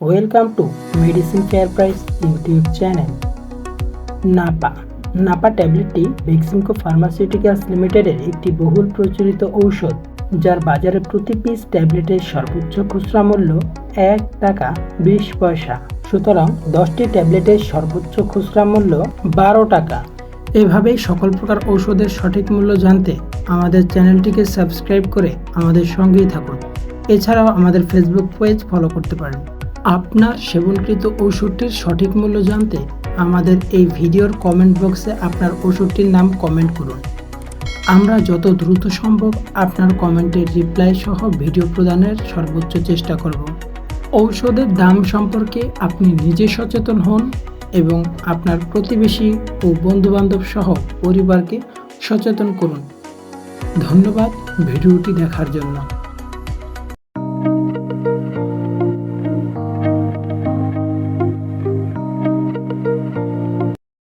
Welcome to medicine care price YouTube channel Napa Napa ট্যাবলেটটি ভ্যাকসিনকো pharmaceuticals লিমিটেডের একটি বহুল প্রচলিত ঔষধ, যার বাজারে প্রতি পিস ট্যাবলেটের সর্বোচ্চ খুচরা মূল্য এক টাকা বিশ পয়সা। সুতরাং দশটি ট্যাবলেটের সর্বোচ্চ খুচরা মূল্য বারো টাকা। এভাবেই সকল প্রকার ঔষধের সঠিক মূল্য জানতে আমাদের চ্যানেলটিকে সাবস্ক্রাইব করে আমাদের সঙ্গেই থাকুন। এছাড়াও আমাদের ফেসবুক পেজ ফলো করতে পারেন। আপনার সেবনকৃত ওষুধটির সঠিক মূল্য জানতে আমাদের এই ভিডিওর কমেন্ট বক্সে আপনার ওষুধটির নাম কমেন্ট করুন। আমরা যত দ্রুত সম্ভব আপনার কমেন্টের রিপ্লাই সহ ভিডিও প্রদানের সর্বোচ্চ চেষ্টা করব। ঔষধের দাম সম্পর্কে আপনি নিজে সচেতন হন এবং আপনার প্রতিবেশী ও বন্ধুবান্ধব সহ পরিবারকে সচেতন করুন। ধন্যবাদ ভিডিওটি দেখার জন্য।